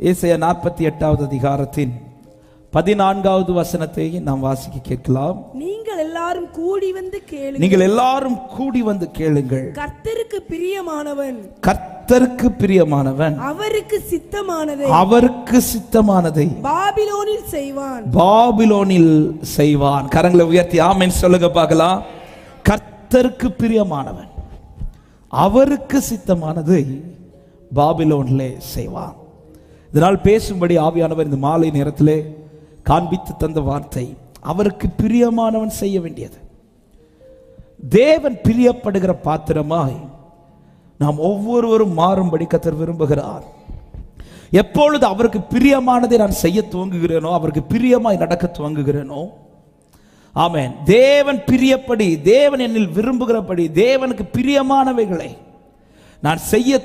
ஏசாயா நாற்பத்தி எட்டாவது அதிகாரத்தின் பதினான்காவது வசனத்தை நாம் வாசிக்க கேட்கலாம். நீங்கள் எல்லாரும் கூடி வந்து கேளுங்கள். நீங்கள் எல்லாரும் கூடி வந்து கேளுங்கள். கர்த்தருக்கு பிரியமானவன். கர்த்தருக்கு பிரியமானவன். அவருக்கு சித்தமானதை. அவருக்கு சித்தமானதை. பாபிலோனில் செய்வான். பாபிலோனில் செய்வான். கரங்களை உயர்த்தி ஆமென் சொல்லுங்க பார்க்கலாம். கர்த்தருக்கு பிரியமானவன். அவருக்கு சித்தமானதை பாபிலோனிலே செய்வான். இதனால் பேசும்படி ஆவியானவர் இந்த மாலை நேரத்திலே காண்பித்து தந்த வார்த்தை. அவருக்கு பிரியமானவன் செய்ய வேண்டியது. தேவன் பிரியப்படுகிற பாத்திரமாய் நாம் ஒவ்வொருவரும் மாறும்படி கத்தர் விரும்புகிறார். எப்பொழுது அவருக்கு பிரியமானதை நான் செய்ய துவங்குகிறேனோ அவருக்கு பிரியமாய் நடக்க துவங்குகிறேனோ ஆமேன். தேவன் பிரியப்படி தேவன் என்னில் விரும்புகிறபடி தேவனுக்கு பிரியமானவைகளை நான் செய்ய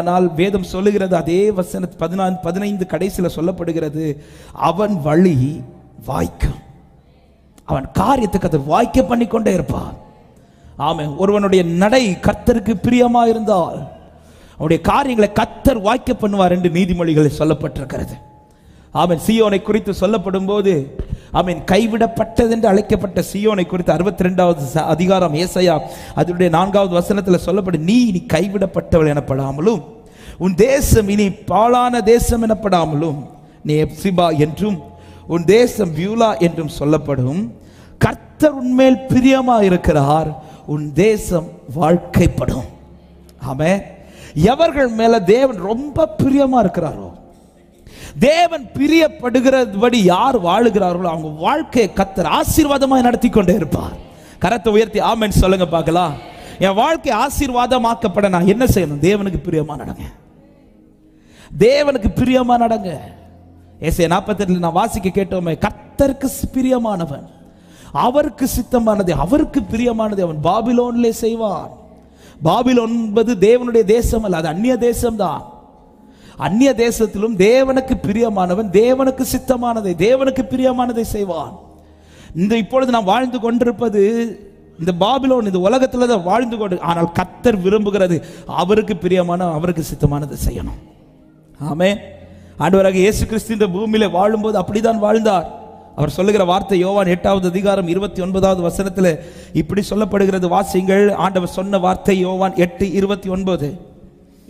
ஆனால் வேதம் சொல்லுகிறது அதே வசன பதினான்கு பதினைந்து கடைசியில் சொல்லப்படுகிறது அவன் வழி வாய்க்கும். அவன் காரியத்துக்கு அதை வாய்க்க பண்ணி கொண்டே இருப்பான். ஆமே ஒருவனுடைய நடை கத்தருக்கு பிரியமா இருந்தால் அவனுடைய காரியங்களை கத்தர் வாய்க்க பண்ணுவார் என்று நீதிமொழிகளில் சொல்லப்பட்டிருக்கிறது. அவன் சியோனை குறித்து சொல்லப்படும் போது அவன் கைவிடப்பட்டது என்று அழைக்கப்பட்ட சியோனை குறித்து அறுபத்தி ரெண்டாவது அதிகாரம் ஏசையா அதனுடைய நான்காவது வசனத்தில் சொல்லப்படும் நீ இனி கைவிடப்பட்டவள் எனப்படாமலும் உன் தேசம் இனி பாழான தேசம் எனப்படாமலும் நீ எப்சிபா என்றும் உன் தேசம் வியூலா என்றும் சொல்லப்படும். கர்த்தர் உன்மேல் பிரியமா இருக்கிறார் உன் தேசம் வாழ்க்கைப்படும். ஆமே எவர்கள் மேல தேவன் ரொம்ப பிரியமா இருக்கிறாரோ தேவன் பிரியப்படுகிறபடி யார் வாழுகிறார்களோ அவங்க வாழ்க்கையை கத்தர் ஆசீர்வாதமாக நடத்தி கொண்டே இருப்பார். கரத்தை உயர்த்தி ஆமென் சொல்லுங்க பார்க்கலாம். என் வாழ்க்கை ஆசீர்வாதமாக்கப்பட நான் என்ன செய்யணும்? தேவனுக்கு பிரியமா நடங்க. தேவனுக்கு பிரியமா நடங்க. ஏசே நாற்பத்தெட்டுல நான் வாசிக்க கேட்டோமே கர்த்தருக்கு பிரியமானவன். அவருக்கு சித்தமானது அவருக்கு பிரியமானது அவன் பாபிலோன்லே செய்வான். பாபிலோன் என்பது தேவனுடைய தேசம் அல்ல அது அந்நிய தேசம்தான். அந்நிய தேசத்திலும் தேவனுக்கு பிரியமானவன் தேவனுக்கு சித்தமானதை தேவனுக்கு பிரியமானதை செய்வான். இந்த இப்பொழுது நாம் வாழ்ந்து கொண்டிருப்பது இந்த பாபிலோன் இந்த உலகத்தில் தான் வாழ்ந்து கொண்டு ஆனால் கத்தர் விரும்புகிறது அவருக்கு பிரியமான அவருக்கு சித்தமானதை செய்யணும். ஆமே ஆண்டவராக இயேசு கிறிஸ்து இந்த பூமியில வாழும்போது அப்படிதான் வாழ்ந்தார். அவர் சொல்லுகிற வார்த்தை யோவான் எட்டாவது அதிகாரம் இருபத்தி ஒன்பதாவது வசனத்தில் இப்படி சொல்லப்படுகிறது. வாசிங்கள் ஆண்டவர் சொன்ன வார்த்தை யோவான் எட்டு இருபத்தி ஒன்பது.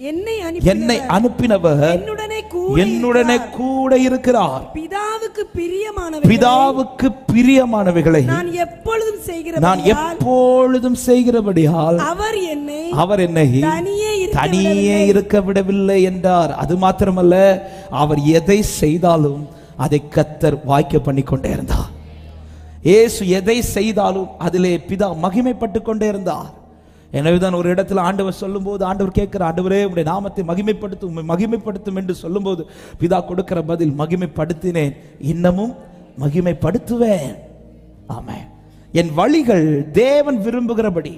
என்னை என்னை அனுப்பி அனுப்பினவர். என்னுடனே கூட என்னுடனே கூட இருக்கிறார். பிதாவுக்கு பிரியமானவன் பிதாவுக்கு பிரியமானவைகளை நான் எப்பொழுதும் நான் செய்கிறபடியால் எப்பொழுதும் செய்கிறபடியால் அவர் என்னை அவர் என்னை தனியே இருக்க தனியே இருக்க விடவில்லை என்றார். அது மாத்திரமல்ல அவர் எதை செய்தாலும் அதை கத்தர் வாய்க்க பண்ணி கொண்டே இருந்தார். இயேசு எதை செய்தாலும் அதிலே பிதா மகிமைப்பட்டு கொண்டே இருந்தார். எனவே தான் ஒரு இடத்துல ஆண்டவர் சொல்லும்போது ஆண்டவர் கேட்குற ஆண்டவரே உடைய நாமத்தை மகிமைப்படுத்தும் மகிமைப்படுத்தும் என்று சொல்லும்போது பிதா கொடுக்கிற பதில் மகிமைப்படுத்தினேன் இன்னமும் மகிமைப்படுத்துவேன். ஆமாம் என் வழிகள் தேவன் விரும்புகிறபடி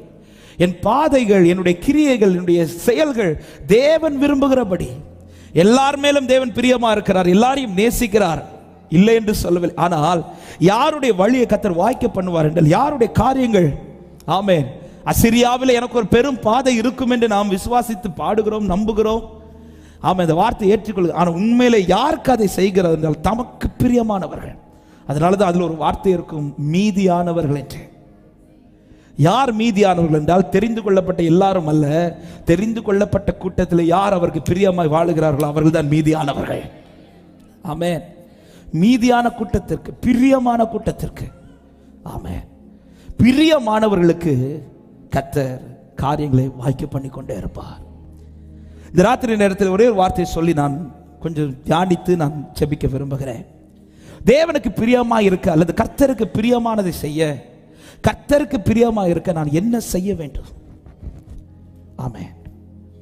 என் பாதைகள் என்னுடைய கிரியைகள் என்னுடைய செயல்கள் தேவன் விரும்புகிறபடி எல்லார் மேலும் தேவன் பிரியமா இருக்கிறார் எல்லாரையும் நேசிக்கிறார். இல்லை என்று சொல்லவில்லை. ஆனால் யாருடைய வழியை கத்தர் வாய்க்க பண்ணுவார் என்றால் யாருடைய காரியங்கள்? ஆமேன். அசிரியாவில் எனக்கு ஒரு பெரும் பாதை இருக்கும் என்று நாம் விசுவாசித்து பாடுகிறோம் நம்புகிறோம். ஆமாம் இந்த வார்த்தை ஏற்றுக்கொள்ளுங்க ஆனால் உண்மையில யாருக்கு அதை செய்கிறது என்றால் தமக்கு பிரியமானவர்கள். அதனால தான் அதில் ஒரு வார்த்தை இருக்கும் மீதியானவர்கள் என்று. யார் மீதியானவர்கள் என்றால் தெரிந்து கொள்ளப்பட்ட எல்லாரும் அல்ல. தெரிந்து கொள்ளப்பட்ட கூட்டத்தில் யார் அவருக்கு பிரியமாய் வாழுகிறார்களோ அவர்கள் தான் மீதியானவர்கள். ஆமே மீதியான கூட்டத்திற்கு பிரியமான கூட்டத்திற்கு. ஆமே பிரியமானவர்களுக்கு கத்தர் காரியங்களை வாய்க்க பண்ணி கொண்டே இருப்பார். இந்த ராத்திரி நேரத்தில் ஒரே ஒரு வார்த்தையை சொல்லி நான் கொஞ்சம் தியானித்து நான் செபிக்க விரும்புகிறேன். தேவனுக்கு பிரியமா இருக்க அல்லது கர்த்தருக்கு பிரியமானதை செய்ய கர்த்தருக்கு பிரியமா இருக்க நான் என்ன செய்ய வேண்டும்? ஆமே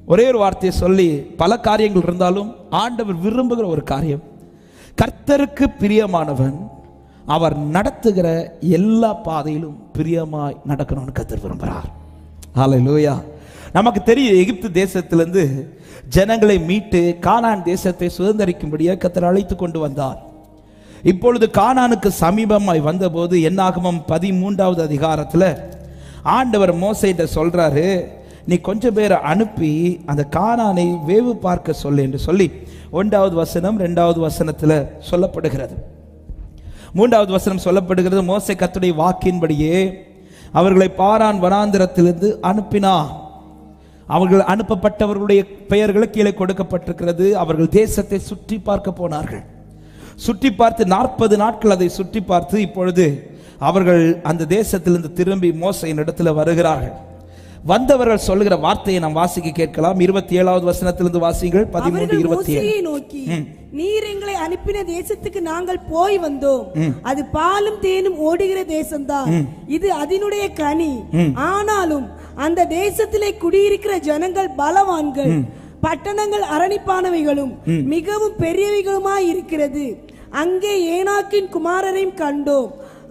ஒரே ஒரு வார்த்தையை சொல்லி பல காரியங்கள் இருந்தாலும் ஆண்டவர் விரும்புகிற ஒரு காரியம் கர்த்தருக்கு பிரியமானவன் அவர் நடத்துகிற எல்லா பாதையிலும் பிரியமாய் நடக்கணும்னு கத்தர் விரும்புகிறார். ஹalleluya நமக்கு தெரியும் எகிப்து தேசத்திலிருந்து ஜனங்களை மீட்டு கானான் தேசத்தை சுதந்திரிக்கும்படியாக கத்தர் அழைத்து கொண்டு வந்தார். இப்பொழுது கானானுக்கு சமீபமாய் வந்தபோது என்னாகமம் பதிமூன்றாவது அதிகாரத்தில் ஆண்டவர் மோசையிட்ட சொல்கிறாரு நீ கொஞ்சம் பேரை அனுப்பி அந்த கானானை வேவு பார்க்க சொல்லு என்று சொல்லி ஒன்றாவது வசனம் ரெண்டாவது வசனத்தில் சொல்லப்படுகிறது. மூன்றாவது வசனம் சொல்லப்படுகிறது மோசை கத்துடைய வாக்கின்படியே அவர்களை பாரான் வனாந்திரத்திலிருந்து அனுப்பினா அவர்கள் அனுப்பப்பட்டவர்களுடைய பெயர்கள் கீழே கொடுக்கப்பட்டிருக்கிறது. அவர்கள் தேசத்தை சுற்றி பார்க்க போனார்கள். சுற்றி பார்த்து நாற்பது நாட்கள் அதை சுற்றி பார்த்து இப்பொழுது அவர்கள் அந்த தேசத்திலிருந்து திரும்பி மோசையின் இடத்துல வருகிறார்கள். வந்தவர்கள் சொல்லுகிற வார்த்தையை நாம் வாசிக்க கேட்கலாம். இருபத்தி ஏழாவது வசனத்திலிருந்து வாசிங்கள் பதிமூன்று இருபத்தி ஏழு. நோக்கி நீர் எங்களை அனுப்பின தேசத்துக்கு நாங்கள் போய் வந்தோம். அது பாலும் தேனும் ஓடுகிற தேசம்தான். இது அதனுடைய கனி. ஆனாலும் அந்த தேசத்திலே குடியிருக்கிற ஜனங்கள் பலவான்கள். பட்டணங்கள் அரணிப்பானவைகளும் மிகவும் பெரியவைகளுமாய் இருக்கிறது. அங்கே ஏனாக்கின் குமாரரையும் கண்டோம்.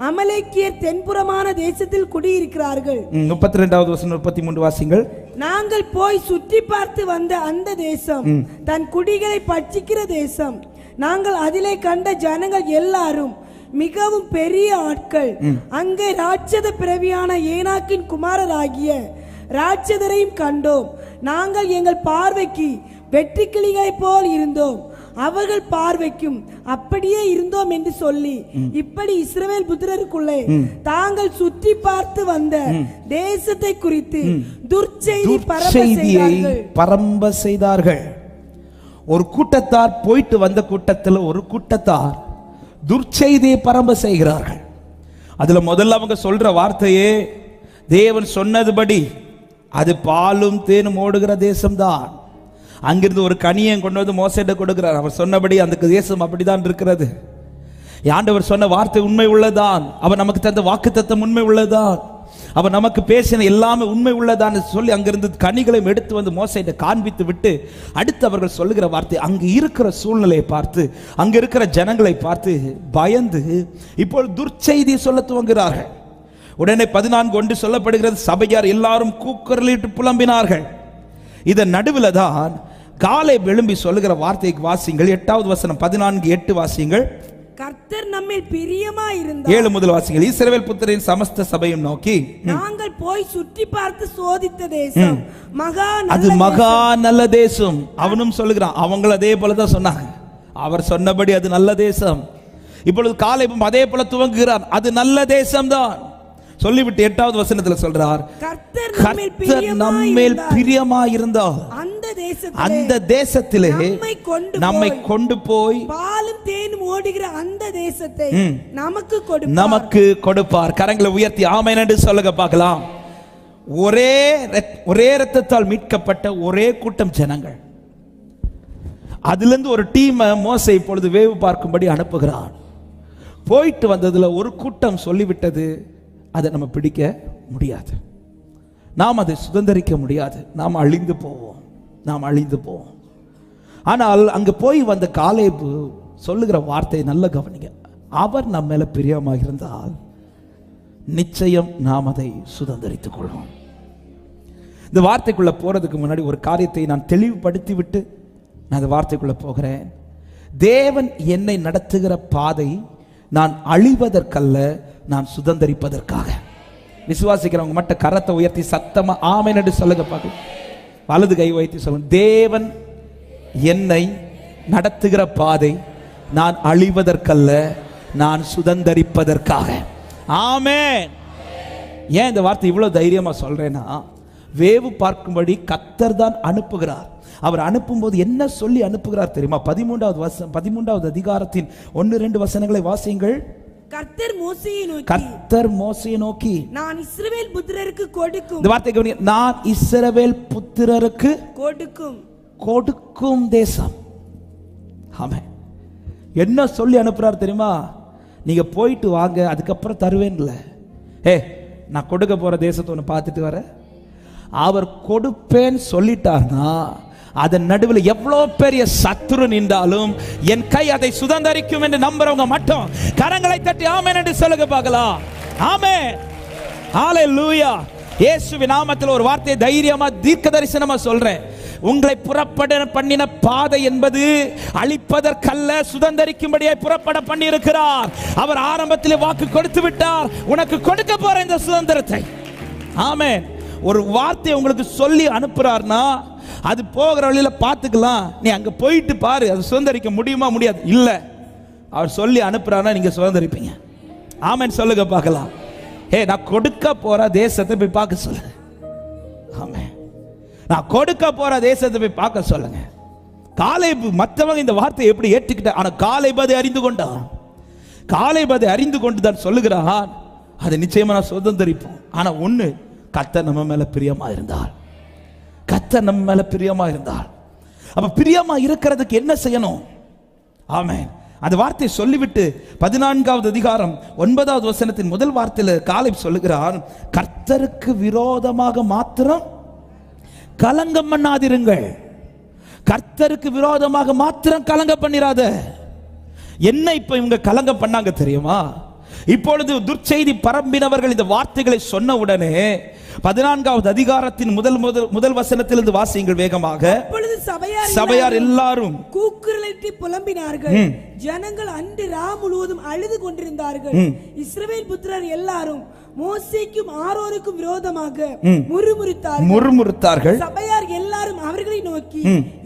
அமலேக்கியர் தென்புறமான தேசத்தில் குடியிருக்கிறார்கள். முப்பத்தி ரெண்டாவது வசனம் முப்பத்தி மூன்று வாசிங்கள். நாங்கள் போய் சுற்றி பார்த்து வந்த அந்த தேசம் தன் குடிகளை பட்சிக்கிற தேசம். நாங்கள் அதிலே கண்ட ஜனங்கள் எல்லாரும் மிகவும் பெரிய ஆட்கள். அங்கே ராட்சத பிறவியான ஏனாக்கின் குமாரராகிய ராட்சதரையும் கண்டோம். நாங்கள் எங்கள் பார்வைக்கு வெற்றி கிளிகளைப் போல் இருந்தோம். அவர்கள் பார்வைக்கும் அப்படியே இருந்தோம் என்று சொல்லி இப்படி இஸ்ரவேல் புத்திரருக்குள்ளே தாங்கள் சுற்றி பார்த்து வந்த தேசத்தை குறித்து துர்ச்செய்தி பரப்ப செய்தியை செய்தார்கள். பரம்ப செய்தார்கள். ஒரு கூட்டத்தார் போயிட்டு வந்த கூட்டத்தில் ஒரு கூட்டத்தார் துர்ச்செய்தியை பரம்ப செய்கிறார்கள். அதுல முதல்ல அவங்க சொல்ற வார்த்தையே தேவன் சொன்னதுபடி அது பாலும் தேனும் ஓடுகிற தேசம்தான். அங்கிருந்து ஒரு கனியை கொண்டு வந்து மோசையிட்ட கொடுக்கிறார். அவர் சொன்னபடி அந்த தேசம் அப்படிதான் இருக்கிறது. ஆண்டவர் சொன்ன வார்த்தை உண்மை உள்ளதான். அவர் நமக்கு தந்த வாக்கு உண்மை உள்ளதான். அவர் நமக்கு பேசின எல்லாமே உண்மை உள்ளதான் சொல்லி அங்கிருந்து கனிகளையும் எடுத்து வந்து மோசையிட்ட காண்பித்து விட்டு அடுத்து அவர்கள் சொல்லுகிற வார்த்தை அங்கு இருக்கிற சூழ்நிலையை பார்த்து அங்கு இருக்கிற ஜனங்களை பார்த்து பயந்து இப்பொழுது துர்ச்செய்தி சொல்ல துவங்குகிறார்கள். உடனே பதினான்கு ஒன்று சொல்லப்படுகிறது சபையார் எல்லாரும் கூக்குரலிட்டு புலம்பினார்கள். இதன் நடுவில் தான் காலை விளம்பி சொல்லுகிற வார்த்தைக்கு வாசிங்கள் எட்டாவது வசனம் பதினான்கு எட்டு வாசிங்கள் கர்த்தர் நம்மில் பிரியமா இருந்தார். ஏழு முதல் வாசிங்கள் இஸ்ரவேல் புத்திரின் சமஸ்த சபையும் நோக்கி நாங்கள் போய் சுற்றி பார்த்து சோதித்த தேசம். மகா அது மகா நல்ல தேசம். அவனும் சொல்லுகிறான் அவங்களும் அதே போல தான் சொன்னாங்க. அவர் சொன்னபடி அது நல்ல தேசம். இப்பொழுது காலை அதே போல துவங்குகிறார். அது நல்ல தேசம்தான். சொல்லிவிட்டு எட்டாவது வசனத்துல சொல்றார் கர்த்தர் நம்மில் பிரியமா இருந்தார் அந்த தேசத்திலே அந்த தேசத்திலே நம்மை கொண்டு போய் பாலும் தேனும் ஓடுகிற அந்த தேசத்தை. நமக்கு நமக்கு கொடுப்பார். கரங்களை உயர்த்தி ஆமென் என்று சொல்லுங்க பார்க்கலாம். ஒரே ஒரே ரத்தத்தால் மீட்கப்பட்ட ஒரே கூட்டம் ஜனங்கள். அதிலிருந்து ஒரு டீமை மோசை இப்பொழுது வேவு பார்க்கும்படி அனுப்புகிறான். போயிட்டு வந்ததுல ஒரு கூட்டம் சொல்லிவிட்டது. அதை நம்ம பிடிக்க முடியாது. நாம் அதை சுதந்திரிக்க முடியாது. நாம் அழிந்து போவோம். நாம் அழிந்து போவோம். ஆனால் அங்கே போய் வந்த காலேபு சொல்லுகிற வார்த்தையை நல்ல கவனிங்க. அவர் நம்ம மேலே பிரியமாக இருந்தால் நிச்சயம் நாம் அதை சுதந்திரித்துக் கொள்வோம். இந்த வார்த்தைக்குள்ள போறதுக்கு முன்னாடி ஒரு காரியத்தை நான் தெளிவுபடுத்தி விட்டு நான் அந்த வார்த்தைக்குள்ள போகிறேன். தேவன் என்னை நடத்துகிற பாதை நான் அழிவதற்கல்ல நான் சுதந்திரிப்பதற்காக. விசுவாசிக்கிறவங்க மட்டும் கரத்தை உயர்த்தி சத்தமா ஆமை என்று சொல்லுங்க பார்க்கலாம். வலது கை உயர்த்தி சொல்லுங்க. தேவன் என்னை நடத்துகிற பாதை நான் அழிவதற்கல்ல நான் சுதந்தரிப்பதற்காக. ஆமே ஏன் இந்த வார்த்தை இவ்வளவு தைரியமா சொல்றேன்னா வேவு பார்க்கும்படி கத்தர் தான் அனுப்புகிறார். அவர் அனுப்பும்போது என்ன சொல்லி அனுப்புகிறார் தெரியுமா? பதிமூன்றாவது வசம் பதிமூன்றாவது அதிகாரத்தின் ஒன்று ரெண்டு வசனங்களை வாசியுங்கள். கர்த்தர் மோசையை நோக்கி. கத்தர் மோசையை நோக்கி. நான் இஸ்ரவேல் புத்திரருக்கு கொடுக்கும். இந்த வார்த்தை கவனிங்க. நான் இஸ்ரவேல் புத்திரருக்கு கொடுக்கும். கொடுக்கும் தேசம். ஆமென். என்ன சொல்லி அனுப்புறார் தெரியுமா? நீங்க போயிட்டு வாங்க அதுக்கப்புறம் தருவேன்ல ஏ நான் கொடுக்க போற தேசத்தை ஒன்று பார்த்துட்டு வரேன். அவர் கொடுப்பேன்னு சொல்லிட்டார்னா அதன் நடுவில் எவ்வளோ பெரிய சத்துரு நின்றாலும் என் கை அதை சுதந்தரிக்கும் என்று நம்புறவங்க மட்டும் கரங்களை தட்டி ஆமென் என்று சொல்லுங்க பார்க்கலாம். ஆமை ஆலை லூயா இயேசுவி நாமத்தில் ஒரு வார்த்தையை தைரியமா தீர்க்க தரிசனமா சொல்றேன். உங்களை புறப்பட பண்ணின பாதை என்பது அழிப்பதற்கல்ல சுதந்தரிக்கும்படியாய் புறப்பட பண்ணியிருக்கிறார். அவர் ஆரம்பத்தில் வாக்கு கொடுத்து விட்டார். உனக்கு கொடுக்க போற இந்த சுதந்திரத்தை. ஆமே ஒரு வார்த்தை உங்களுக்கு சொல்லி அனுப்புறார்னா அது போகிற வழியில பார்த்துக்கலாம். நீ அங்கே போயிட்டு பாரு அது சுதந்திரிக்க முடியுமா முடியாது? இல்லை. அவர் சொல்லி அனுப்புறாருன்னா நீங்கள் சுதந்திரிப்பீங்க. ஆமென் சொல்லுங்க பார்க்கலாம். ஏ நான் கொடுக்க போகிற தேசத்தை போய் பார்க்க சொல்லு ஆமென். நான் கொடுக்க போகிற தேசத்தை போய் பார்க்க சொல்லுங்க. காலை மற்றவங்க இந்த வார்த்தையை எப்படி ஏற்றுக்கிட்ட ஆனால் காலை அதை அறிந்து கொண்டான். காலை அதை அறிந்து கொண்டு தான் சொல்லுகிறான். அதை நிச்சயமாக நான் சுதந்திரிப்போம். ஆனால் ஒன்று கத்த நம்ம மேலே பிரியமாக இருந்தால் கத்த நம்ம மேல பிரியமா இருந்தால் அப்ப பிரியமா இருக்கிறதுக்கு என்ன செய்யணும்? ஆமே அந்த வார்த்தையை சொல்லிவிட்டு பதினான்காவது அதிகாரம் ஒன்பதாவது வசனத்தின் முதல் வார்த்தையில் காலை சொல்லுகிறார் கர்த்தருக்கு விரோதமாக மாத்திரம் கலங்கம் பண்ணாதிருங்கள். கர்த்தருக்கு விரோதமாக மாத்திரம் கலங்க பண்ணிராத. என்ன இப்ப இவங்க கலங்கம் பண்ணாங்க தெரியுமா? இப்பொழுது துர்ச்செய்தி பரம்பினவர்கள் இந்த வார்த்தைகளை சொன்ன உடனே பதினான்காவது அதிகாரத்தின் முதல் முதல் முதல் வசனத்திலிருந்து வாசியுங்கள் வேகமாக. சபையார் எல்லாரும் கூக்குரலிட்டு புலம்பினார்கள். ஜனங்கள் அன்று ரா முழுவதும் அழுது கொண்டிருந்தார்கள். இஸ்ரவேல் புத்திரர் எல்லாரும் மோசேக்கும் ஆரோருக்கும் விரோதமாக முறுமுறுத்தார்கள். முறுமுறுத்தார்கள். சபையார் எல்லாரும் அவர்களை நோக்கி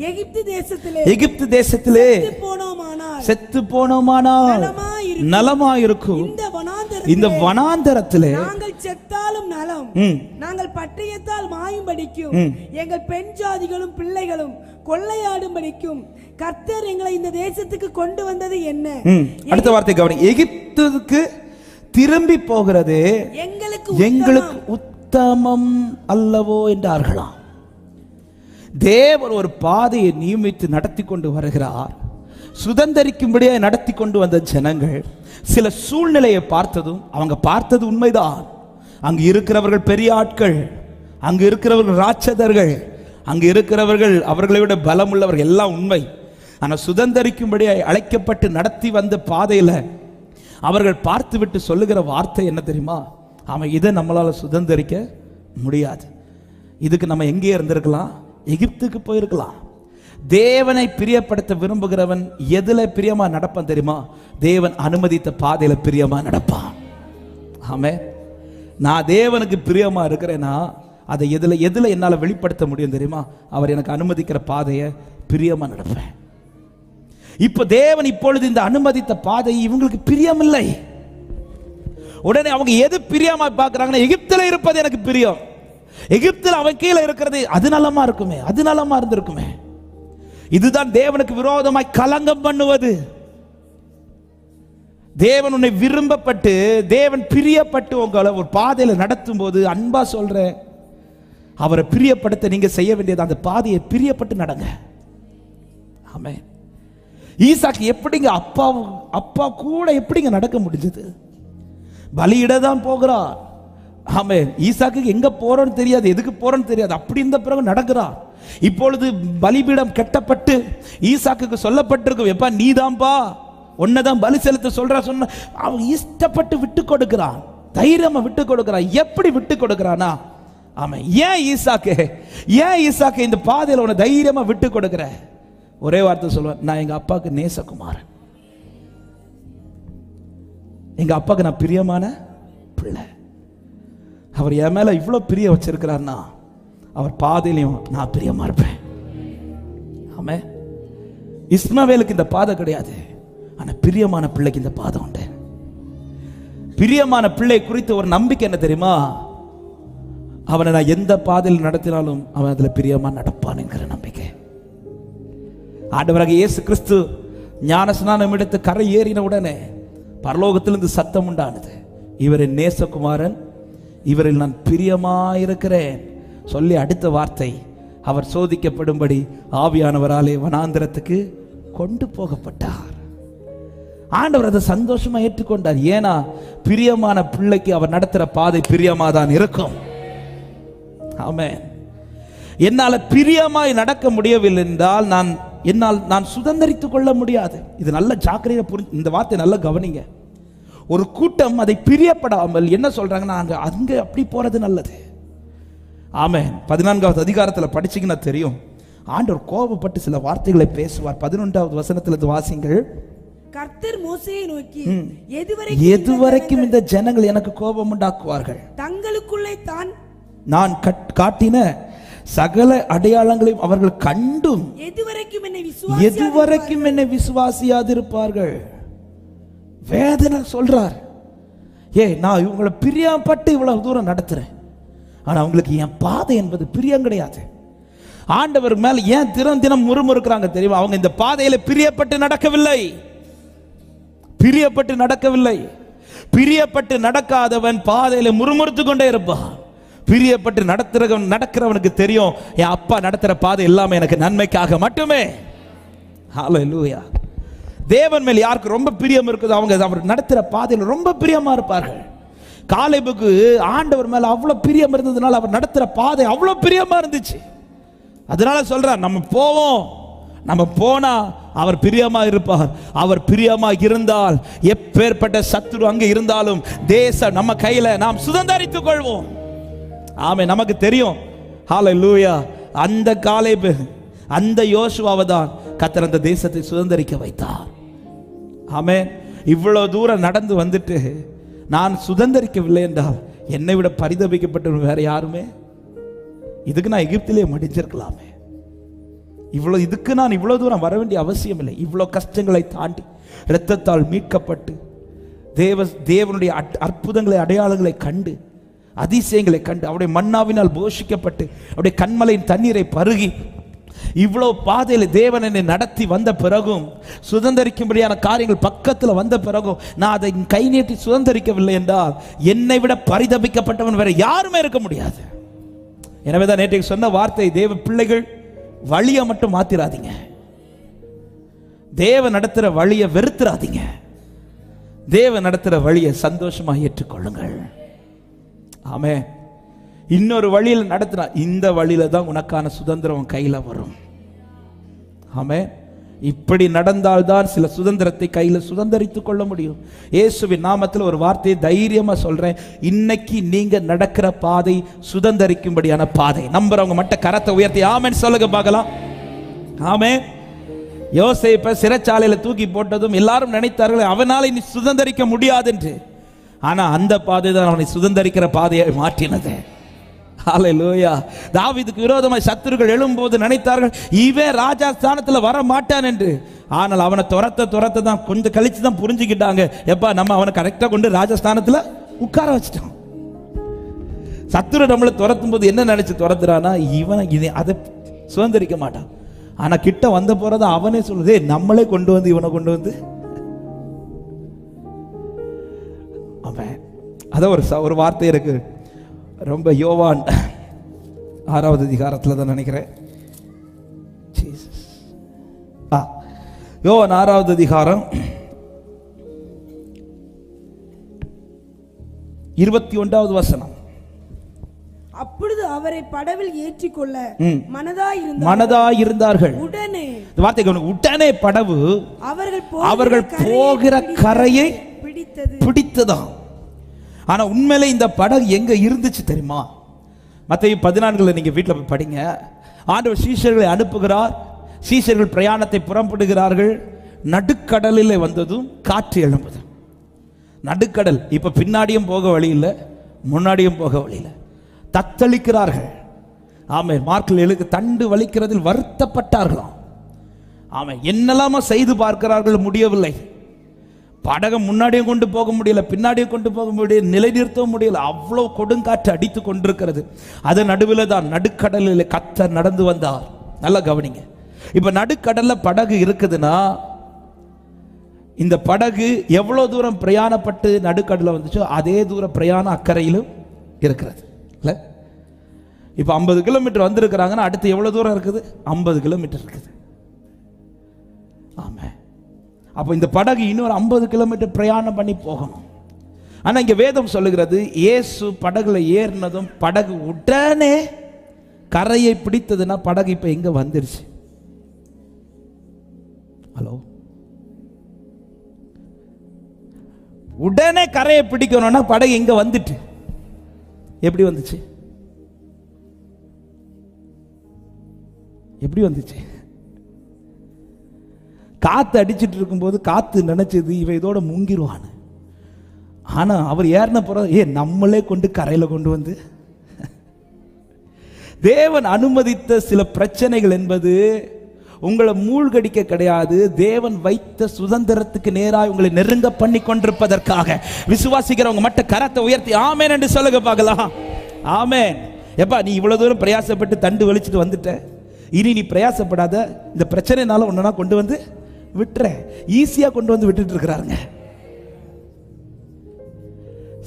எகிப்து தேசத்திலே எகிப்து தேசத்திலே போனோமானால் செத்து போனோமானால் நலமாயிருக்கும். நலமாயிருக்கும். இந்த வனாந்தர இந்த வனாந்தரத்திலே நாங்கள் செத்தாலும் நலம். நாங்கள் பட்டயத்தால் மாயும்படிக்கும் எங்கள் பெண் ஜாதிகளும் பிள்ளைகளும் கொள்ளையாடும்படிக்கும் கர்த்தர் எங்களை இந்த தேசத்துக்கு கொண்டு வந்தது என்ன? அடுத்த வார்த்தை கவனி எகிப்துக்கு திரும்பி போகிறது எங்களுக்கு எங்களுக்கு உத்தமம். அல்லவோ என்றார்களாம். தேவன் ஒரு பாதையை நியமித்து நடத்தி கொண்டு வருகிறார். சுதந்திரிக்கும்படியாக நடத்தி கொண்டு வந்த ஜனங்கள் சில சூழ்நிலையை பார்த்ததும் அவங்க பார்த்தது உண்மைதான். அங்கு இருக்கிறவர்கள் பெரிய ஆட்கள் அங்கு இருக்கிறவர்கள் ராட்சதர்கள் அங்கு இருக்கிறவர்கள் அவர்களை விட பலமுள்ளவர்கள் எல்லாம் உண்மை. ஆனால் சுதந்திரிக்கும்படியாக அழைக்கப்பட்டு நடத்தி வந்த பாதையில அவர்கள் பார்த்துவிட்டு சொல்லுகிற வார்த்தை என்ன தெரியுமா? அவன் இதை நம்மளால் சுதந்திரிக்க முடியாது. இதுக்கு நம்ம எங்கே இருந்திருக்கலாம்? எகிப்துக்கு போயிருக்கலாம். தேவனை பிரியப்படுத்த விரும்புகிறவன் எதில் பிரியமா நடப்பான் தெரியுமா? தேவன் அனுமதித்த பாதையில் பிரியமா நடப்பான். ஆமே நான் தேவனுக்கு பிரியமா இருக்கிறேன்னா அதை எதில் எதில் என்னால் வெளிப்படுத்த முடியும் தெரியுமா? அவர் எனக்கு அனுமதிக்கிற பாதையை பிரியமா நடப்பேன். இப்ப தேவன் இப்பொழுது இந்த அனுமதித்த பாதை இவங்களுக்கு பிரியமில்லை. உடனே அவங்க எது பிரியமா பார்க்கறாங்கன்னா எகிப்தில் இருப்பது எனக்கு பிரியம். எகிப்தில் அவன் கீழே இருக்கிறது அது நலமா இருக்குமே அது நலமா இருந்திருக்குமே. இதுதான் தேவனுக்கு விரோதமாய் கலங்கம் பண்ணுவது. தேவன் உன்னை விரும்பப்பட்டு தேவன் பிரியப்பட்டு உங்களை ஒரு பாதையில் நடத்தும் போது அன்பா சொல்ற அவரை பிரியப்படுத்த நீங்க செய்ய வேண்டியது அந்த பாதையை பிரியப்பட்டு நடங்க. ஆமே ஈசாக்கு எப்படிங்க அப்பா அப்பா கூட எப்படிங்க நடக்க முடிஞ்சது? பலியிட தான் போகிறார். ஆமே ஈசாக்கு எங்க போறோன்னு தெரியாது எதுக்கு போறோன்னு தெரியாது. அப்படி இருந்த பிறகு நடக்கிறார். இப்பொழுது பலிபீடம் கெட்டப்பட்டு ஈசாக்குக்கு சொல்லப்பட்டிருக்கும் எப்பா நீதான்பா உன்னதான் பலி செலுத்த சொல்ற சொன்ன அவன் இஷ்டப்பட்டு விட்டு கொடுக்கிறான். தைரியமா விட்டு கொடுக்கிறான். எப்படி விட்டு கொடுக்கிறானா? ஆமா ஏன் ஈசாக்கு? ஏன் ஈசாக்கு இந்த பாதையில் உன தைரியமா விட்டு கொடுக்கிற? ஒரே வார்த்தை சொல்லுவேன் நான் எங்க அப்பாவுக்கு நேசகுமாரன். எங்க அப்பாவுக்கு நான் பிரியமான பிள்ளை. அவர் என் மேல இவ்வளவு பிரிய வச்சிருக்கிறார்னா அவர் பாதையிலையும் நான் பிரியமா இருப்பேன். ஆமே இஸ்மவேலுக்கு இந்த பாதை கிடையாது. ஆனா பிரியமான பிள்ளைக்கு இந்த பாதை உண்டு. பிரியமான பிள்ளை குறித்து ஒரு நம்பிக்கை என்ன தெரியுமா? அவனை நான் எந்த பாதையில் நடத்தினாலும் அவன் அதுல பிரியமாக நடப்பான் என்கிற நம்பிக்கை. ஆண்டவராக இயேசு கிறிஸ்து ஞானஸ்நானம் எடுத்து கரை ஏறின உடனே பரலோகத்திலிருந்து சத்தம் உண்டானது. இவரின் நேசகுமாரன் இவரில் நான் பிரியமாயிருக்கிறேன். சொல்லி அடுத்த வார்த்தை அவர் சோதிக்கப்படும்படி ஆவியானவராலே வனாந்திரத்துக்கு கொண்டு போகப்பட்டார். ஆண்டவர் அதை சந்தோஷமா ஏற்றுக்கொண்டார். ஏன்னா பிரியமான பிள்ளைக்கு அவர் நடத்துற பாதை பிரியமா தான் இருக்கும். ஆமே என்னால பிரியமாய் நடக்க முடியவில்லை என்றால் நான் என்னால் நான் சுதந்திரித்துக் கொள்ள முடியாது. இது நல்ல ஜாக்கிரதையா புரிஞ்சு இந்த வார்த்தை நல்லா கவனிங்க. ஒரு கூட்டம் அதை பிரியப்படாமல் என்ன சொல்றாங்கன்னா அங்க அங்க அப்படி போறது நல்லது. ஆமென். பதினான்காவது அதிகாரத்துல படிச்சீங்கன்னா தெரியும். ஆண்டவர் கோபப்பட்டு சில வார்த்தைகளை பேசுவார். பதினொன்றாவது வசனத்துல வாசிங்கள். கர்த்தர் மோசையை நோக்கி எதுவரை எதுவரைக்கும் இந்த ஜனங்கள் எனக்கு கோபம் உண்டாக்குவார்கள் தங்களுக்குள்ளே தான் நான் கட்- காட்டின சகல அடையாளங்களையும் அவர்கள் கண்டும். எதுவரைக்கும் என்னை எதுவரைக்கும் என்னை விசுவாசியாதிருப்பார்கள்? வேதனை சொல்றார். ஏ நான் இவங்களை பிரியப்பட்டு இவ்வளவு தூரம் நடத்துறேன். ஆனா அவங்களுக்கு என் பாதை என்பது பிரியம் கிடையாது. ஆண்டவர் மேல ஏன் தினம் தினம் முறுமுறுக்கிறாங்க தெரியுமா? அவங்க இந்த பாதையில பிரியப்பட்டு நடக்கவில்லை. பிரியப்பட்டு நடக்கவில்லை. பிரியப்பட்டு நடக்காதவன் பாதையில முறுமுறுத்து கொண்டே இருப்பான். பிரியப்பட்டு நடத்துற நடக்கிறவனுக்கு தெரியும் என் அப்பா நடத்துற பாதை எல்லாமே எனக்கு நன்மைக்காக மட்டுமே. ஹalleluya தேவன் மேல் யாருக்கு ரொம்ப பிரியம் இருக்குதோ அவங்க அவர் நடத்துற பாதையில் ரொம்ப பிரியமா இருப்பார்கள். காலைபுக்கு ஆண்டவர் மேல அவ்வளவு பிரியம் இருந்ததுனால அவர் நடத்துற பாதை அவ்வளவு பிரியமா இருந்துச்சு. அதனால சொல்றார் நம்ம போவோம். நம்ம போனா அவர் பிரியமா இருப்பார். அவர் பிரியமா இருந்தால் எப்பேற்பட்ட சத்துரு அங்கே இருந்தாலும் தேசம் நம்ம கையில நாம் சுதந்திரித்துக் கொள்வோம். ஆமே நமக்கு தெரியும். ஹalleluya அந்த காலை அந்த யோசுவாவை தான் கத்தர் அந்த தேசத்தை சுதந்தரிக்க வைத்தார். ஆமே இவ்வளோ தூரம் நடந்து வந்துட்டு நான் சுதந்தரிக்கவில்லை என்றால் என்னை விட பரிதபிக்கப்பட்டவன் வேற யாருமே? இதுக்கு நான் எகிப்திலே மடிஞ்சிருக்கலாமே. இவ்வளோ இதுக்கு நான் இவ்வளோ தூரம் வர வேண்டிய அவசியம் இல்லை இவ்வளோ கஷ்டங்களை தாண்டி இரத்தத்தால் மீட்கப்பட்டு தேவ தேவனுடைய அட்- அற்புதங்களை அடையாளங்களை கண்டு அதிசயங்களை கண்டு அவருடைய மன்னாவினால் போஷிக்கப்பட்டு அவருடைய கண்மலையின் தண்ணீரை பருகி இவ்வளவு பாதையில் தேவன் என்னை நடத்தி வந்த பிறகும் சுதந்தரிக்கும்படியான காரியங்கள் பக்கத்தில் வந்த பிறகும் நான் அதை கை நீட்டி சுதந்தரிக்கவில்லை என்றால் என்னை விட பரிதபிக்கப்பட்டவன் வேற யாருமே இருக்க முடியாது. எனவே தான் நேற்றைக்கு சொன்ன வார்த்தை தேவ பிள்ளைகள் வழியை மட்டும் மாத்திராதீங்க. தேவ நடத்துகிற வழியை வெறுத்துறாதீங்க. தேவ நடத்துகிற வழியை சந்தோஷமாக ஏற்றுக்கொள்ளுங்கள். ஆமே இன்னொரு வழியில் நடத்துனா இந்த வழியில தான் உனக்கான சுதந்திரம் கையில் கையில வரும். ஆமே இப்படி நடந்தால்தான் சில சுதந்திரத்தை கையில் சுதந்திரித்து கொள்ள முடியும். இயேசுவின் நாமத்தில் ஒரு வார்த்தையை தைரியமாக சொல்கிறேன் இன்னைக்கு நீங்கள் நடக்கிற பாதை சுதந்திரிக்கும்படியான பாதை. நம்புறவங்க மட்டும் கரத்தை உயர்த்தி ஆமேன்னு சொல்லுங்க பார்க்கலாம். ஆமே யோசேப்பை சிறைச்சாலையில் தூக்கி போட்டதும் எல்லாரும் நினைத்தார்கள் அவனால் இனி சுதந்திரிக்க முடியாது என்று ஆனா அந்த பாதை தான் அவனை சுதந்திரிக்கிற பாதையை மாற்றினது. ஹalleluya. தாவீதுக்கு விரோதமாய் சத்துருக்கள் எழும்போது நினைத்தார்கள் இவன் ராஜா ஸ்தானத்தில் வர மாட்டான் என்று. ஆனால் அவனை துரத்த துரத்த தான் கொஞ்சம் கழிச்சு தான் புரிஞ்சுக்கிட்டாங்க. எப்பா நம்ம அவனை கரெக்டாக கொண்டு ராஜஸ்தானத்தில் உட்கார வச்சிட்டோம். சத்துரு நம்மளை துரத்தும் போது என்ன நினைச்சு துரத்துறானா இவன் இதை அதை சுதந்திரிக்க மாட்டான். ஆனா கிட்ட வந்த போகிறத அவனே சொல்லுதே நம்மளே கொண்டு வந்து இவனை கொண்டு வந்து அத ஒரு ச- ஒரு வார்த்தை இருக்கு. ரொம்ப யோவான் ஆறாவது அதிகாரத்துல தான் நினைக்கிறேன். ஆ யோவான் ஆறாவது அதிகாரம் இருபத்தி ஒன்றாவது வசனம். அப்பொழுது அவரை படவில் ஏற்றிக்கொள்ள ம். மனதாய் இருந்தார் மனதாய் இருந்தார்கள் உடனே இந்த வார்த்தை. உடனே படவு அவர்கள் அவர்கள் போகிற கரையை பிடித்தது. பிடித்ததாம். ஆனால் உண்மையிலே இந்த படகு எங்கே இருந்துச்சு தெரியுமா? மற்ற பதினான்கில் நீங்கள் வீட்டில் போய் படிங்க. ஆண்டவர் சீஷர்களை அனுப்புகிறார். சீஷர்கள் பிரயாணத்தை புறப்படுகிறார்கள். நடுக்கடலில் வந்ததும் காற்று எழும்புது. நடுக்கடல் இப்போ பின்னாடியும் போக வழி இல்லை முன்னாடியும் போக வழி இல்லை. தத்தளிக்கிறார்கள். ஆமே மார்க்கில் எழுக்கு தண்டு வலிக்கிறதில் வருத்தப்பட்டார்களாம். ஆமாம் என்னெல்லாமோ செய்து பார்க்கிறார்கள் முடியவில்லை. படகை முன்னாடியும் கொண்டு போக முடியல பின்னாடியும் கொண்டு போக முடியல நிலைநிறுத்தவும் முடியல அவ்வளோ கொடுங்காற்று அடித்து கொண்டிருக்கிறது. அது நடுவில் தான் நடுக்கடலில் கத்தர் நடந்து வந்தார். நல்லா கவனிங்க. இப்போ நடுக்கடலில் படகு இருக்குதுன்னா இந்த படகு எவ்வளோ தூரம் பிரயாணப்பட்டு நடுக்கடலில் வந்துச்சோ அதே தூரம் பிரயாணம் அக்கறையிலும் இருக்கிறது. இல்லை? இப்போ ஐம்பது கிலோமீட்டர் வந்திருக்கிறாங்கன்னா அடுத்து எவ்வளோ தூரம் இருக்குது? ஐம்பது கிலோமீட்டர் இருக்குது. ஆமாம் அப்போ இந்த படகு இன்னொரு ஐம்பது கிலோமீட்டர் பிரயாணம் பண்ணி போகணும். ஆனால் இங்கே வேதம் சொல்லுகிறது இயேசு படகுல ஏறினதும் படகு உடனே கரையை பிடித்ததுன்னா படகு இப்போ எங்கே வந்துருச்சு? ஹலோ உடனே கரையை பிடிக்கணும்னா படகு இங்கே வந்துட்டு? எப்படி வந்துச்சு? எப்படி வந்துச்சு? காற்று அடிச்சிட்டு இருக்கும்போது காற்று நினச்சது இவன் இதோட முங்கிருவான்னு. ஆனால் அவர் ஏறின பிறகு ஏ நம்மளே கொண்டு கரையில் கொண்டு வந்து. தேவன் அனுமதித்த சில பிரச்சனைகள் என்பது உங்களை மூழ்கடிக்க கிடையாது. தேவன் வைத்த சுதந்திரத்துக்கு நேராக உங்களை நெருங்க பண்ணி கொண்டிருப்பதற்காக. விசுவாசிக்கிறவங்க மட்டும் கரத்தை உயர்த்தி ஆமேன் என்று சொல்லுங்க பார்க்கலாம். ஆமேன். எப்பா நீ இவ்வளோ தூரம் பிரயாசப்பட்டு தண்டு வலிச்சிட்டு வந்துட்ட. இனி நீ பிரயாசப்படாத. இந்த பிரச்சனைனால ஒன்றுனா கொண்டு வந்து விட்டுற ஈஸியாக கொண்டு வந்து விட்டுட்டு இருக்கிறாருங்க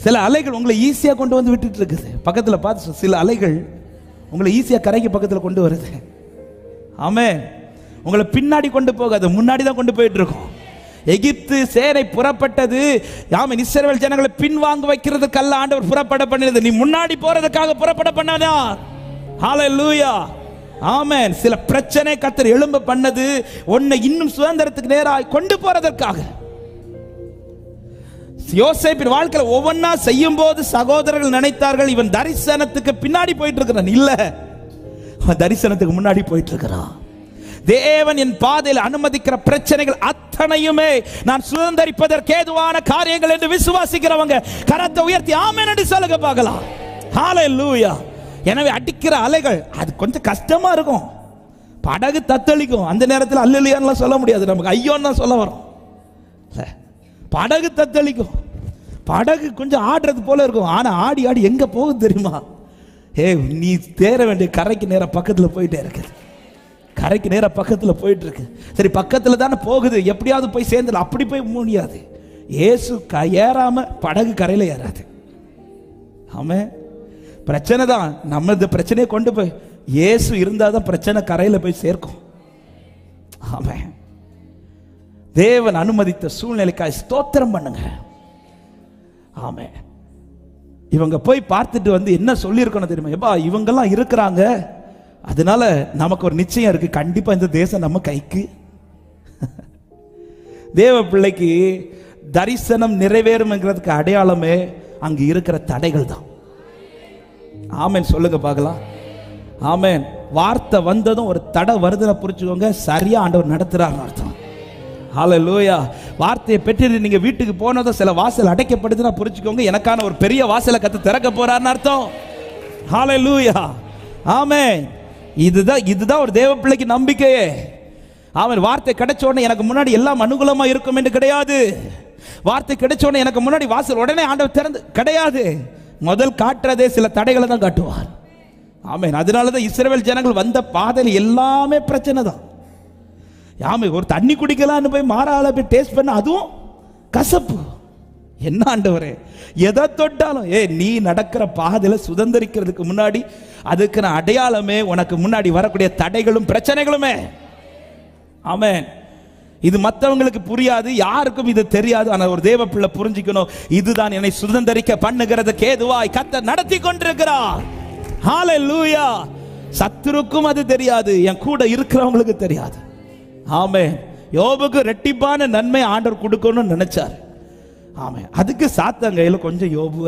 சில அலைகள் உங்களை ஈஸியாக கொண்டு வந்து விட்டுட்டு இருக்குது பக்கத்தில் பார்த்து சில அலைகள் உங்களை ஈஸியாக கரைக்கு பக்கத்தில் கொண்டு வருது. ஆமே உங்களை பின்னாடி கொண்டு போகாது முன்னாடி தான் கொண்டு போயிட்டு இருக்கோம் எகிப்து சேனை புறப்பட்டது. யாம இஸ்ரவேல் ஜனங்களை பின்வாங்க வைக்கிறதுக்கல்ல ஆண்டவர் புறப்பட பண்ணினது. நீ முன்னாடி போறதுக்காக புறப்பட பண்ணாதா. லூயா ஆமேன். சில பிரச்சனை கத்தர் எழும்ப பண்ணது உன்னை இன்னும் சுதந்திரத்துக்கு நேராக கொண்டு போறதற்காக. யோசேப்பின் வாழ்க்கையில் ஒவ்வொன்றா செய்யும் போது சகோதரர்கள் நினைத்தார்கள் இவன் தரிசனத்துக்கு பின்னாடி போயிட்டு இருக்கிறான் இல்ல அவன் தரிசனத்துக்கு முன்னாடி போயிட்டு இருக்கிறான் தேவன் என் பாதையில் அனுமதிக்கிற பிரச்சனைகள் அத்தனையுமே நான் சுதந்திரிப்பதற்கு ஏதுவான காரியங்கள் என்று விசுவாசிக்கிறவங்க கரத்தை உயர்த்தி ஆமேன் என்று சொல்லுங்க பார்க்கலாம். ஹalleluya எனவே அடிக்கிற அலைகள் அது கொஞ்சம் கஷ்டமா இருக்கும். படகு தத்தளிக்கும். அந்த நேரத்தில் அல்லலியான்லாம் சொல்ல முடியாது. நமக்கு ஐயோன்னு தான் சொல்ல வரும். படகு தத்தளிக்கும். படகு கொஞ்சம் ஆடுறது போல இருக்கும். ஆனால் ஆடி ஆடி எங்கே போகுது தெரியுமா? ஏ நீ தேர வேண்டிய கரைக்கு நேராக பக்கத்தில் போயிட்டே இருக்குது கரைக்கு நேராக பக்கத்தில் போயிட்டு இருக்கு. சரி பக்கத்தில் தானே போகுது. எப்படியாவது போய் சேர்ந்துல அப்படி போய் முடியாது ஏசு க ஏறாமல் படகு கரையில் ஏறாது. ஆமாம் பிரச்சனை தான். நம்ம இந்த பிரச்சனையை கொண்டு போய் இயேசு இருந்தால் தான் பிரச்சனை கரையில் போய் சேர்க்கும். ஆமாம் தேவன் அனுமதித்த சூழ்நிலைக்காய் ஸ்தோத்திரம் பண்ணுங்க. ஆமாம் இவங்க போய் பார்த்துட்டு வந்து என்ன சொல்லியிருக்கணும் தெரியுமா? எப்பா இவங்கெல்லாம் இருக்கிறாங்க. அதனால நமக்கு ஒரு நிச்சயம் இருக்கு. கண்டிப்பா இந்த தேசம் நம்ம கைக்கு. தேவ பிள்ளைக்கு தரிசனம் நிறைவேறும்ங்கிறதுக்கு அடையாளமே அங்கே இருக்கிற தடைகள் தான். ஆமேன். சொல்லுங்க பார்க்கலாம். ஆமேன். வார்த்தை வந்ததும் ஒரு தடை வருதுன்னு புரிச்சுக்கோங்க சரியா ஆண்டவர் நடத்துறாருன்னு அர்த்தம். ஹalleluya வார்த்தையை பெற்று நீங்கள் வீட்டுக்கு போனதும் சில வாசல் அடைக்கப்படுதுன்னா புரிச்சுக்கோங்க எனக்கான ஒரு பெரிய வாசலை கற்று திறக்க போறாருன்னு அர்த்தம். ஹாலே லூயா ஆமே இதுதான் இதுதான் ஒரு தேவ பிள்ளைக்கு நம்பிக்கையே. அவன் வார்த்தை கிடைச்ச உடனே எனக்கு முன்னாடி எல்லாம் அனுகூலமாக இருக்கும் என்று கிடையாது. வார்த்தை கிடைச்ச உடனே எனக்கு முன்னாடி வாசல் உடனே ஆண்டவர் திறந்து கிடையாது. முதல் காட்டுறதே சில தடைகளை தான் காட்டுவார். ஆமென். அதனால தான் இஸ்ரேல் ஜனங்கள் வந்த பாதையில் எல்லாமே பிரச்சனை தான். யாமே ஒரு தண்ணி குடிக்கலாம்னு போய் மாறால போய் டேஸ்ட் பண்ண அதுவும் கசப்பு. என்ன ஆண்டவரே? எதை தொட்டாலும் ஏ நீ நடக்கிற பாதையில சுதந்திரிக்கிறதுக்கு முன்னாடி அதுக்கு அடையாளமே உனக்கு முன்னாடி வரக்கூடிய தடைகளும் பிரச்சனைகளுமே. ஆமேன். இது மற்றவங்களுக்கு புரியாது யாருக்கும் இது தெரியாது ஆனால் ஒரு தேவ பிள்ளை புரிஞ்சுக்கணும். இதுதான் என்னை சுதந்திரிக்க பண்ணுகிறது கேதுவாய் கத்த நடத்தி கொண்டிருக்கிறார். லூயா சத்துருக்கும் அது தெரியாது என் கூட இருக்கிறவங்களுக்கு தெரியாது. ஆமே யோபுக்கு ரெட்டிப்பான நன்மை ஆண்டர் கொடுக்கணும்னு நினைச்சார். ஆமே அதுக்கு சாத்தான் கையில் கொஞ்சம் யோபுவ.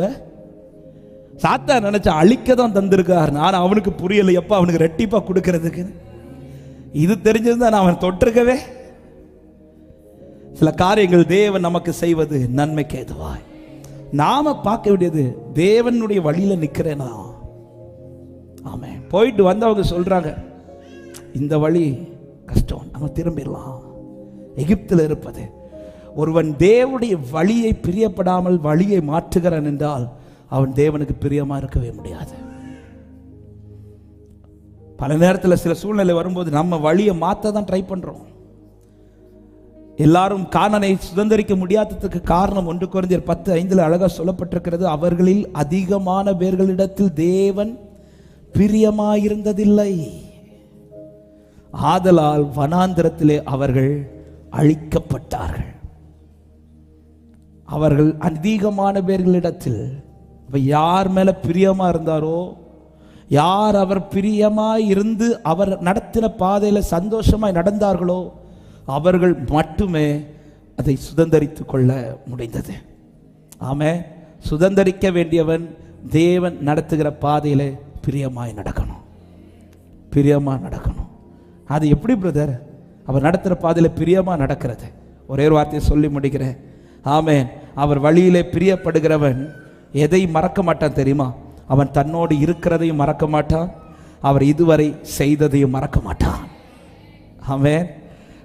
சாத்தா நினைச்சா அழிக்க தான் தந்திருக்கார். நான் அவனுக்கு புரியல எப்போ அவனுக்கு ரெட்டிப்பா கொடுக்கறதுக்கு இது தெரிஞ்சிருந்தா நான் அவன் தொட்டிருக்கவே சில காரியங்கள் தேவன் நமக்கு செய்வது நன்மைக்கு ஏதுவாய். நாம பார்க்க வேண்டியது தேவனுடைய வழியில நிக்கிறேனா? ஆமே போயிட்டு வந்தவங்க சொல்றாங்க இந்த வழி கஷ்டம் நம்ம திரும்பிடலாம். எகிப்தில் இருப்பது ஒருவன் தேவனுடைய வழியை பிரியப்படாமல் வழியை மாற்றுகிறான் என்றால் அவன் தேவனுக்கு பிரியமா இருக்கவே முடியாது. பல நேரத்தில் சில சூழ்நிலை வரும்போது நம்ம வழியை மாற்ற தான் ட்ரை பண்றோம். எல்லாரும் காணனை சுதந்திரிக்க முடியாததுக்கு காரணம் ஒன்று குறைந்தர் பத்து ஐந்தில் அழகாக சொல்லப்பட்டிருக்கிறது. அவர்களில் அதிகமான பேர்களிடத்தில் தேவன் பிரியமாயிருந்ததில்லை. ஆதலால் வனாந்திரத்திலே அவர்கள் அழிக்கப்பட்டார்கள். அவர்கள் அதிகமான பேர்களிடத்தில் யார் மேல பிரியமா இருந்தாரோ யார் அவர் பிரியமாய் இருந்து அவர் நடத்தின பாதையில் சந்தோஷமாய் நடந்தார்களோ அவர்கள் மட்டுமே அதை சுதந்திரித்து கொள்ள முடிந்தது. ஆமே சுதந்தரிக்க வேண்டியவன் தேவன் நடத்துகிற பாதையில் பிரியமாய் நடக்கணும். பிரியமாக நடக்கணும். அது எப்படி பிரதர் அவர் நடத்துகிற பாதையில் பிரியமாக நடக்கிறது. ஒரே ஒரு வார்த்தையை சொல்லி முடிக்கிறேன். ஆமேன். அவர் வழியிலே பிரியப்படுகிறவன் எதை மறக்க மாட்டான் தெரியுமா? அவன் தன்னோடு இருக்கிறதையும் மறக்க மாட்டான். அவர் இதுவரை செய்ததையும் மறக்க மாட்டான். ஆமேன்.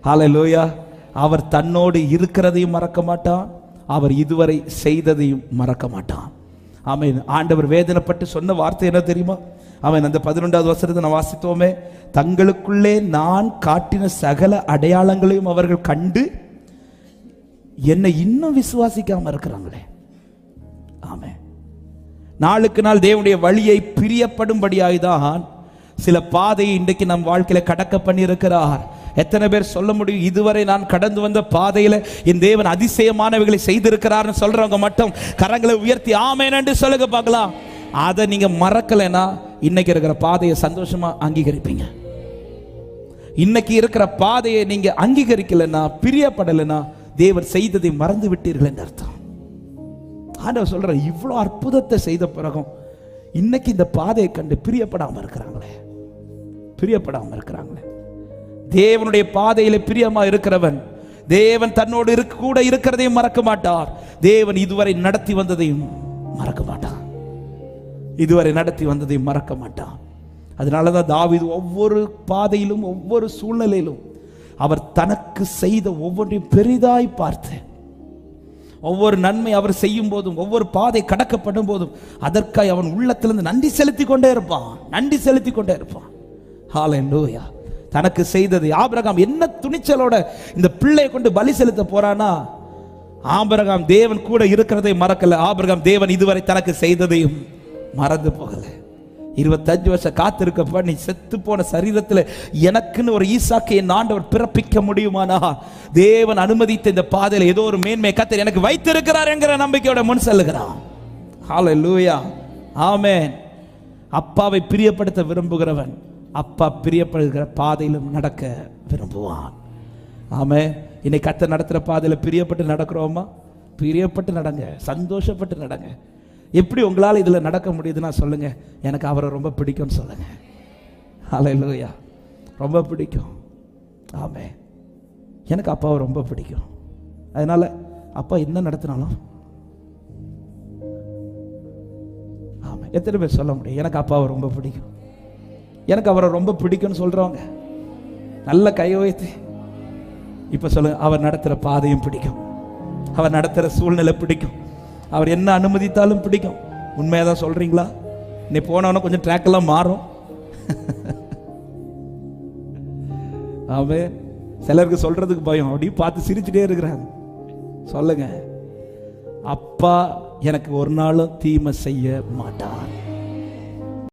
ஹalleluya. அவர் தன்னோடு இருக்கிறதையும் மறக்க மாட்டான். அவர் இதுவரை செய்ததையும் மறக்க மாட்டான். ஆமென். ஆண்டவர் வேதனைப்பட்டு சொன்ன வார்த்தை என்ன தெரியுமா? அவன் அந்த பதினொன்றாவது வசனத்தை நான் வாசித்தோமே. தங்களுக்குள்ளே நான் காட்டின சகல அடையாளங்களையும் அவர்கள் கண்டு என்னை இன்னும் விசுவாசிக்காம இருக்கிறாங்களே. ஆமே நாளுக்கு நாள் தேவனுடைய வழியை பிரியப்படும்படியாய் தான் சில பாதையை இன்றைக்கு நம் வாழ்க்கையில கடக்க பண்ணியிருக்கிறார். எத்தனை பேர் சொல்ல முடியும்? இதுவரை நான் கடந்து வந்த பாதையில் என் தேவன் அதிசயமானவைகளை செய்திருக்கிறார்னு சொல்றவங்க மட்டும் கரங்களை உயர்த்தி ஆமேன் என்று சொல்லுங்க பார்க்கலாம். அதை நீங்க மறக்கலைன்னா இன்னைக்கு இருக்கிற பாதையை சந்தோஷமா அங்கீகரிப்பீங்க. இன்னைக்கு இருக்கிற பாதையை நீங்க அங்கீகரிக்கலைன்னா பிரியப்படலைன்னா தேவர் செய்ததை மறந்து விட்டீர்கள் என்று அர்த்தம். ஆண்டவர் சொல்ற இவ்வளோ அற்புதத்தை செய்த பிறகும் இன்னைக்கு இந்த பாதையை கண்டு பிரியப்படாமல் இருக்கிறாங்களே. பிரியப்படாமல் இருக்கிறாங்களே. தேவனுடைய பாதையில் பிரியமா இருக்கிறவன். தேவன் தன்னோடு இருக்க கூட இருக்கிறதையும் மறக்க மாட்டார். தேவன் இதுவரை நடத்தி வந்ததையும் மறக்க மாட்டான் இதுவரை நடத்தி வந்ததையும் மறக்க மாட்டான் அதனால தான் தாவிது ஒவ்வொரு பாதையிலும் ஒவ்வொரு சூழ்நிலையிலும் அவர் தனக்கு செய்த ஒவ்வொன்றையும் பெரிதாய் பார்த்து ஒவ்வொரு நன்மை அவர் செய்யும் போதும் ஒவ்வொரு பாதை கடக்கப்படும் போதும் அதற்காய் அவன் உள்ளத்திலிருந்து நன்றி செலுத்தி கொண்டே இருப்பான். நன்றி செலுத்தி கொண்டே இருப்பான். ஹalleluya தனக்கு செய்தது. ஆபிரகாம் என்ன துணிச்சலோட இந்த பிள்ளையை கொண்டு பலி செலுத்த போறானா ஆபிரகாம் தேவன் கூட இருக்கிறதை மறக்கல. ஆபிரகாம் தேவன் இதுவரை தனக்கு செய்ததையும் மறந்து போகல. இருபத்தஞ்சு வருஷம் காத்திருக்கப்ப நீ செத்து போன சரீரத்தில் எனக்குன்னு ஒரு ஈசாக்கை என் ஆண்டவர் பிறப்பிக்க முடியுமானா? தேவன் அனுமதித்த இந்த பாதையில் ஏதோ ஒரு மேன்மை கத்தர் எனக்கு வைத்திருக்கிறார் என்கிற நம்பிக்கையோட முன் செல்லுகிறான் லூயா ஆமேன் அப்பாவை பிரியப்படுத்த விரும்புகிறவன் அப்பா பிரியப்படுகிற பாதையிலும் நடக்க விரும்புவான். ஆமே இன்னைக்கு கத்த நடத்துகிற பாதையில் பிரியப்பட்டு நடக்கிறோமா? பிரியப்பட்டு நடங்க சந்தோஷப்பட்டு நடங்க. எப்படி உங்களால் இதில் நடக்க முடியுதுன்னா சொல்லுங்க. எனக்கு அவரை ரொம்ப பிடிக்கும்னு சொல்லுங்க. ஹalleluya ரொம்ப பிடிக்கும். ஆமே எனக்கு அப்பாவை ரொம்ப பிடிக்கும். அதனால அப்பா என்ன நடத்தினாலும்? ஆமாம் எத்தனை பேர் சொல்ல முடியும்? எனக்கு அப்பாவை ரொம்ப பிடிக்கும். எனக்கு அவரை ரொம்ப பிடிக்கும்னு சொல்கிறவங்க நல்ல கை வைத்து. இப்போ சொல்லுங்க அவர் நடத்துகிற பாதையும் பிடிக்கும். அவர் நடத்துகிற சூழ்நிலை பிடிக்கும். அவர் என்ன அனுமதித்தாலும் பிடிக்கும். உண்மையாக தான் சொல்கிறீங்களா நீ போனவன கொஞ்சம் ட்ராக்கெல்லாம் மாறும். அவன் சிலருக்கு சொல்கிறதுக்கு பயம். அப்படி பார்த்து சிரிச்சுட்டே இருக்கிறாங்க. சொல்லுங்க. அப்பா எனக்கு ஒரு நாளும் தீமை செய்ய மாட்டான்